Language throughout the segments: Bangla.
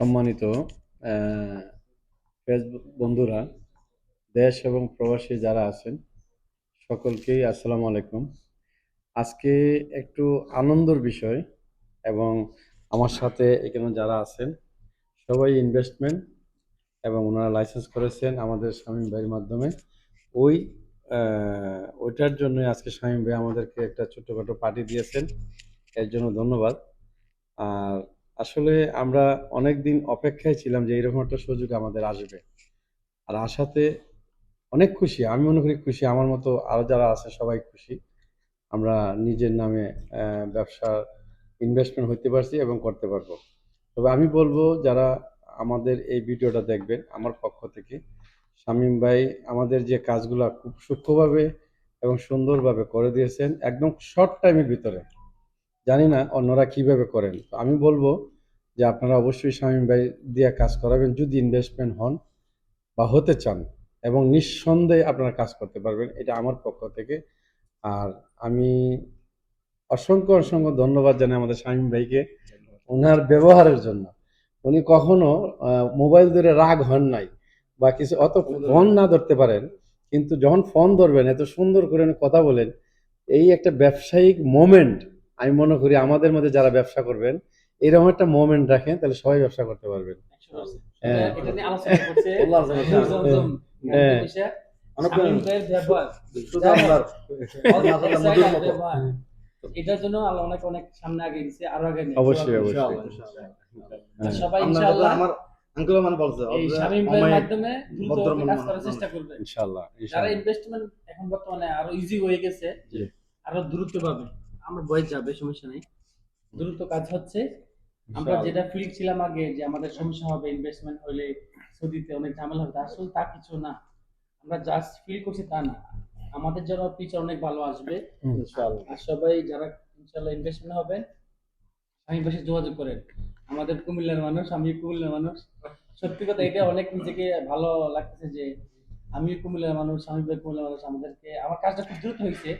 সম্মানিত ফেসবুক বন্ধুরা, দেশ এবং প্রবাসী যারা আছেন, সকলকেই আসসালামু আলাইকুম। আজকে একটু আনন্দের বিষয় এবং আমার সাথে এখানে যারা আছেন, সবাই ইনভেস্টমেন্ট এবং ওনারা লাইসেন্স করেছেন আমাদের স্বামী ভাইয়ের মাধ্যমে। ওই ওইটার জন্য আজকে স্বামী ভাই আমাদেরকে একটা ছোট্টখাটো পার্টি দিয়েছেন। এর জন্য ধন্যবাদ। আর আসলে আমরা অনেক দিন অপেক্ষায় ছিলাম যে এরকম একটা সুযোগ আমাদের আসবে। আর আশাতে অনেক খুশি, আমি মনে করি খুশি, আমার মতো আরও যারা আছে সবাই খুশি। আমরা নিজের নামে ব্যবসা ইনভেস্টমেন্ট হইতে পারছি এবং করতে পারব। তবে আমি বলব যারা আমাদের এই ভিডিওটা দেখবেন, আমার পক্ষ থেকে, শামীম ভাই আমাদের যে কাজগুলো খুব সূক্ষ্মভাবে এবং সুন্দরভাবে করে দিয়েছেন, একদম শর্ট টাইমের ভিতরে। জানি না অন্যরা কীভাবে করেন। তো আমি বলব যে আপনারা অবশ্যই শামীম ভাই দিয়ে কাজ করাবেন যদি ইনভেস্টমেন্ট হন বা হতে চান এবং নিঃসন্দেহে আপনারা কাজ করতে পারবেন এটা আমার পক্ষ থেকে। আর আমি অসংখ্য অসংখ্য ধন্যবাদ জানাই আমাদের শামীম ভাইকে ওনার ব্যবহারের জন্য। উনি কখনো মোবাইল ধরে রাগ হন নাই বা কিছু অত ফোন না ধরতে পারেন কিন্তু যখন ফোন ধরবেন এত সুন্দর করে উনি কথা বলেন এই একটা ব্যবসায়িক মোমেন্ট আমি মনে করি আমাদের মধ্যে যারা ব্যবসা করবেন এরকম একটা মোমেন্ট রাখেন তাহলে সবাই ব্যবসা করতে পারবেন। হ্যাঁ। হ্যাঁ। এটার জন্য আল্লাহ অনেক অনেক সামনে আগে দিচ্ছে আরও আগে অবশ্যই, অবশ্যই। ইনশাআল্লাহ, ইনশাআল্লাহ। আর সবাই ইনশাআল্লাহ আমার আঙ্কেল মানে বলছে এই শামীম ভাইয়ের মাধ্যমে দ্রুত কাজ করার চেষ্টা করবে। ইনশাল্লাহ যারা ইনভেস্টমেন্ট এখন বর্তমানে আরও ইজি হয়ে গেছে আরও দ্রুত পাবে। আমরা বয়স যাবে সমস্যা নেই। দ্রুত কাজ হচ্ছে। আমরা যেটা ফিল ছিলাম আগে যে আমাদের সমস্যা হবে ইনভেস্টমেন্ট হলে সৌদিতে অনেক ঝামেলা হবে আসলে তা কিছু না। আমরা জাস্ট ফিল করছি তা না। আমাদের জন্য ফিচার অনেক ভালো আসবে। ইনশাআল্লাহ। আর সবাই যারা ইনশাল্লাহ ইনভেস্টমেন্ট হবে আমি বেশি যোগাযোগ করেন। আমাদের কুমিল্লার মানুষ আমি কুমিল্লার মানুষ। সত্যি কথা এটা অনেক নিজেকে ভালো লাগতেছে যে আমি কুমিল্লার মানুষ আমি কুমিল্লার মানুষ আমাদেরকে আমার কাজটা খুব দ্রুত হয়েছে।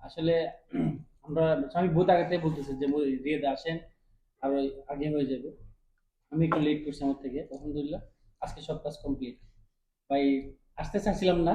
আসলে আমরা আমি বহুত আগাতে বলতেছি যে রিয়েদে আসেন, আর আগে হয়ে যাবে। আমি একটু লেট করছি আমার থেকে, আলহামদুলিল্লাহ, আজকে সব কাজ কমপ্লিট ভাই, আসতে চাইছিলাম না